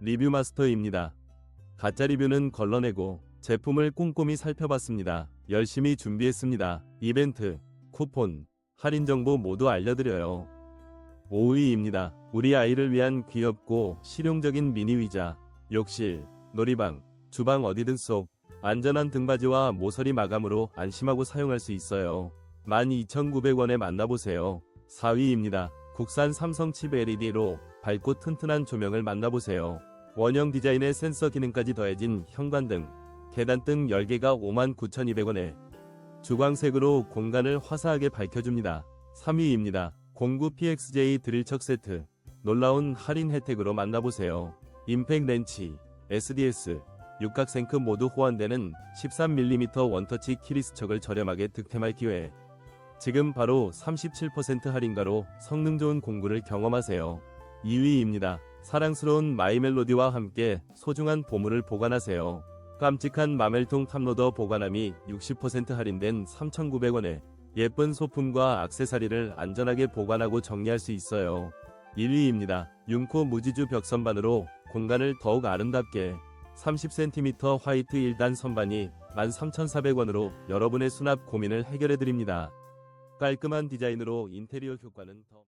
리뷰 마스터입니다. 가짜 리뷰는 걸러내고 제품을 꼼꼼히 살펴봤습니다. 열심히 준비했습니다. 이벤트, 쿠폰, 할인 정보 모두 알려드려요. 5위입니다. 우리 아이를 위한 귀엽고 실용적인 미니 의자, 욕실, 놀이방, 주방 어디든 쏙 안전한 등받이와 모서리 마감으로 안심하고 사용할 수 있어요. 12,900원에 만나보세요. 4위입니다. 국산 삼성 칩 LED로 밝고 튼튼한 조명을 만나보세요. 원형 디자인의 센서 기능까지 더해진 현관등, 계단등 10개가 59,200원에 주광색으로 공간을 화사하게 밝혀줍니다. 3위입니다. 공구 PXJ 드릴척 세트. 놀라운 할인 혜택으로 만나보세요. 임팩 렌치, SDS, 육각 생크 모두 호환되는 13mm 원터치 키리스척을 저렴하게 득템할 기회. 지금 바로 37% 할인가로 성능 좋은 공구를 경험하세요. 2위입니다. 사랑스러운 마이 멜로디와 함께 소중한 보물을 보관하세요. 깜찍한 마멜통 탑로더 보관함이 60% 할인된 3,900원에 예쁜 소품과 액세서리를 안전하게 보관하고 정리할 수 있어요. 1위입니다. 융코 무지주 벽선반으로 공간을 더욱 아름답게 30cm 화이트 1단 선반이 13,400원으로 여러분의 수납 고민을 해결해드립니다. 깔끔한 디자인으로 인테리어 효과는 더